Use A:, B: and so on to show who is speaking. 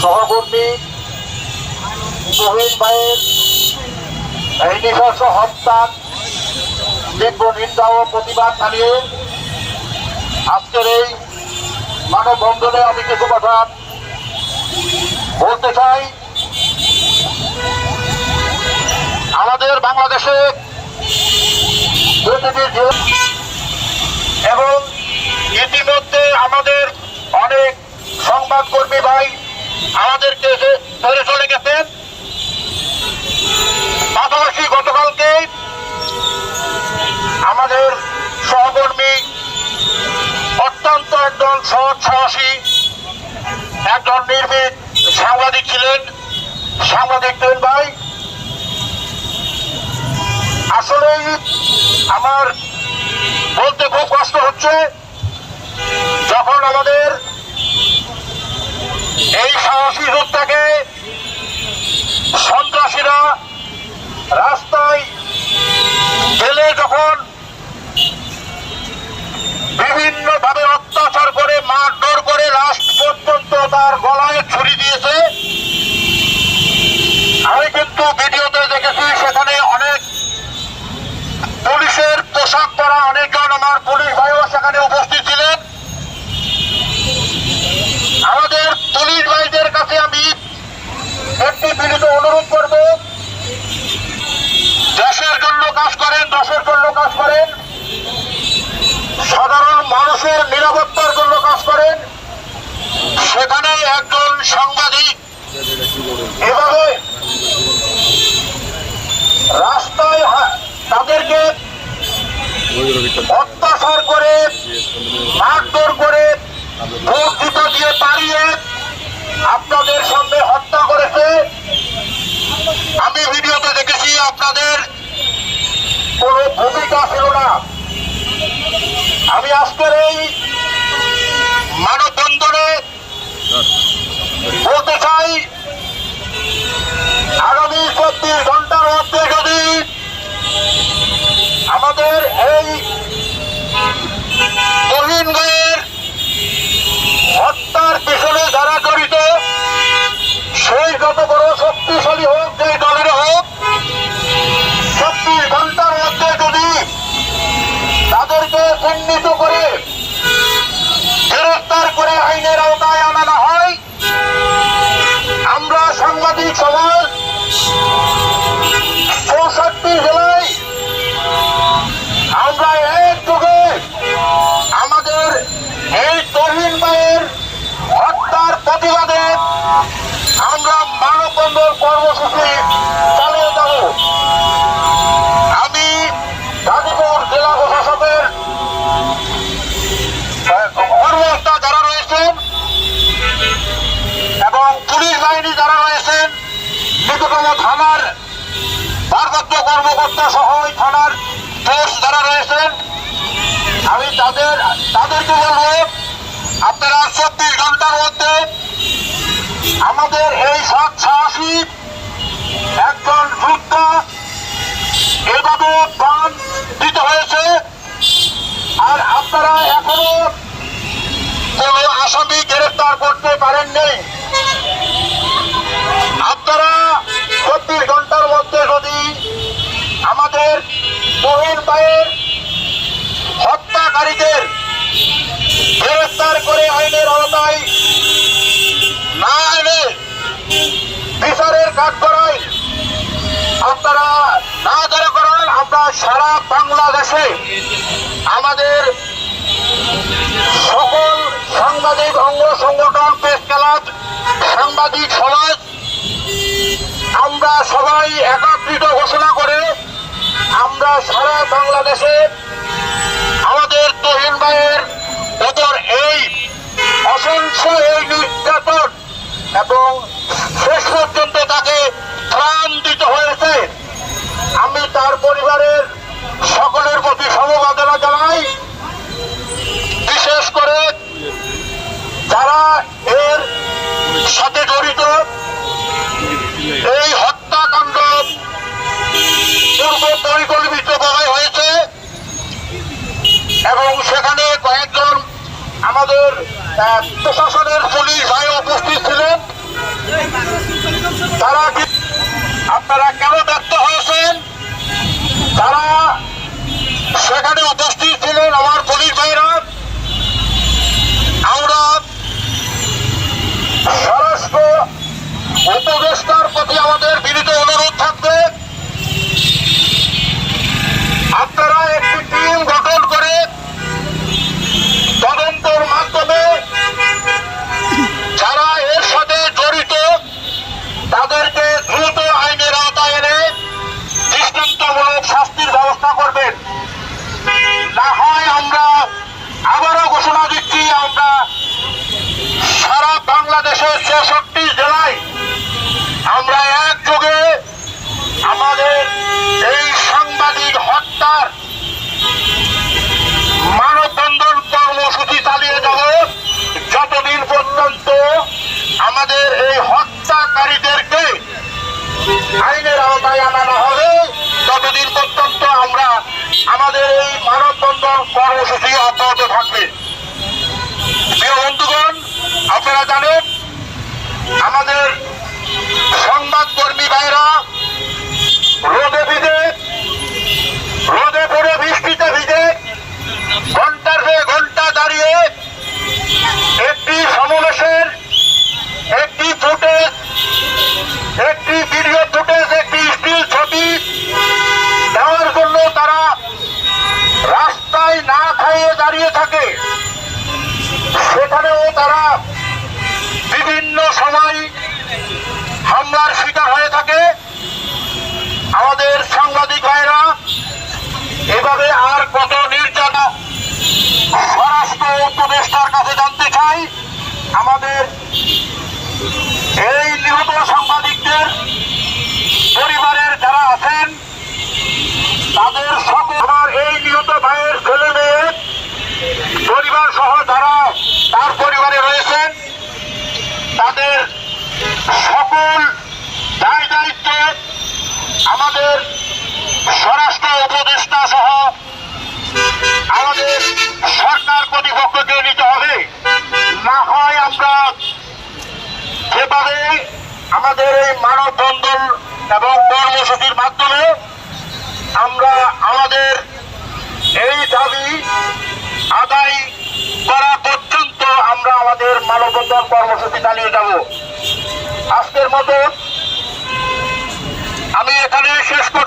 A: সহকর্মী সোহেল ভাইয়ের এই নৃশংস হত্যার তীব্র নিন্দা ও প্রতিবাদ জানিয়ে আজকের এই মানববন্ধনে আমি কিছু কথা বলতে চাই। আমাদের বাংলাদেশে এবং ইতিমধ্যে আমাদের অনেক সংবাদকর্মী ভাই আমাদেরকে ধরে চলে গেছেন। পাশাপাশি গতকালকে আমাদের সহকর্মী অত্যন্ত একজন সৎ সাহসী, একজন নির্ভীক সাংবাদিক ছিলেন, সাংবাদিক তুন ভাই। আসলেই আমার বলতে খুব কষ্ট হচ্ছে যখন আমাদের এই সাহসী যোদ্ধাকে সন্ত্রাসীরা রাস্তায় গেলে যখন বিভিন্ন ভাবে অত্যাচার করে, মারধর করে লাস্ট পর্যন্ত তার গলায় ছুরি দিয়েছে, আমি কিন্তু ভিডিওতে দেখেছি, সেখানে অনেক পুলিশের পোশাক পরা অনেকজন, আমার পুলিশ ভাইও সেখানে উপস্থিত ছিলেন আমাদের পুলিশ ভাইদের কাছে আমি একটি বিনীত অনুরোধ করব দেশের জন্য কাজ করেন দেশের জন্য কাজ করেন সাধারণ মানুষের নিরাপত্তার জন্য কাজ করেন সেখানে একজন সাংবাদিক এভাবে রাস্তায় হা- তাদেরকে অত্যাচার করে, মারধর করে, ভোট দিয়ে পাড়িয়ে আপনাদের সামনে হত্যা করেছে। আমি ভিডিওতে দেখেছি আপনাদের কোনো ভূমিকা ছিল না। আমি আজকের এই মানববন্ধনে বলতে চাই, আগামী চব্বিশ কর্মকর্তা সহ ওই থানার ফোর্স যারা রয়েছেন, আমি তাদের, তাদেরকে বলব, আপনারা চব্বিশ ঘণ্টার মধ্যে আমাদের এই সৎ সাহসী একজন যোদ্ধা আমাদের মহিন ভাইয়ের হত্যাকারীদের গ্রেফতার করে আইনের আওতায় না এনে বিচারের কাজ করায় আপনারা না যারা করান, আমরা সারা বাংলাদেশে আমাদের সকল সাংবাদিক, অঙ্গ সংগঠন, প্রেস ক্লাব, সাংবাদিক সমাজ, আমরা সবাই একত্রিত ঘোষণা করে বাংলাদেশে আমাদের তহিন ভাইয়ের ওপর এই অসংখ্য এই নির্যাতন এবং শেষ পর্যন্ত তাকে প্রাণ দিতে হয়েছে। আমি তার পরিবারের সকলের প্রতি সমবেদনা জানাই। বিশেষ করে যারা এর সাথে জড়িত, এই হত্যাকাণ্ড পূর্ব পরিকল্পিত করা হয়েছে এবং সেখানে কয়েকজন আমাদের প্রশাসনের পুলিশ ভাই উপস্থিত ছিলেন। তারা আপনারা কেন ব্যক্ত হয়েছেন? তারা সেখানে উপস্থিত ছিলেন আমার পুলিশ ভাইরা। আমরা উপদেষ্টার প্রতি আমাদের বিনীত অনুরোধ থাকবে আপনারা একটি টিম গঠন করে তদন্তের মাধ্যমে যারা এর সাথে জড়িত তাদেরকে দ্রুত আইনের আওতায় এনে দৃষ্টান্তমূলক শাস্তির ব্যবস্থা করবেন না হয় আমরা আবারও ঘোষণা দিচ্ছি আমরা সারা বাংলাদেশের ছেষট্টি জেলায় আমরা একযোগে আমাদের এই সাংবাদিক হত্যার মানববন্ধন কর্মসূচি চালিয়ে যাব। যতদিন পর্যন্ত আমাদের এই হত্যাকারীদেরকে আইনের আওতায় আনানো হবে, ততদিন পর্যন্ত আমরা আমাদের এই মানববন্ধন কর্মসূচি অব্যাহত থাকবে। বন্ধুগণ, আপনারা জানেন, আমাদের সংবাদ কর্মী ভাইরা রোদে রোদে পড়ে বৃষ্টিতে ভিজে ঘণ্টার পর ঘণ্টা দাঁড়িয়ে একটি সমাবেশের, একটি ফুটেজ একটি ভিডিও ফুটেজ একটি স্টিল ছবি দেওয়ার জন্য তারা রাস্তায় না খাইয়ে দাঁড়িয়ে থাকে। সেখানেও তারা বিভিন্ন সময় হামলার শিকার হয়ে থাকে। আমাদের সাংবাদিক ভাইরা এভাবে আর কত নির্যাতন? স্বরাষ্ট্র উপদেষ্টার কাছে জানতে চাই, আমাদের এই নিহত সাংবাদিকদের পরিবারের যারা আছেন, তাদের সকল এই আমাদের এই মানববন্ধন এবং কর্মসূচির মাধ্যমে আমরা আমাদের এই দাবি আদায় করা পর্যন্ত আমরা আমাদের মানববন্ধন কর্মসূচি চালিয়ে যাব। আজকের মতো আমি এখানে শেষ করছি।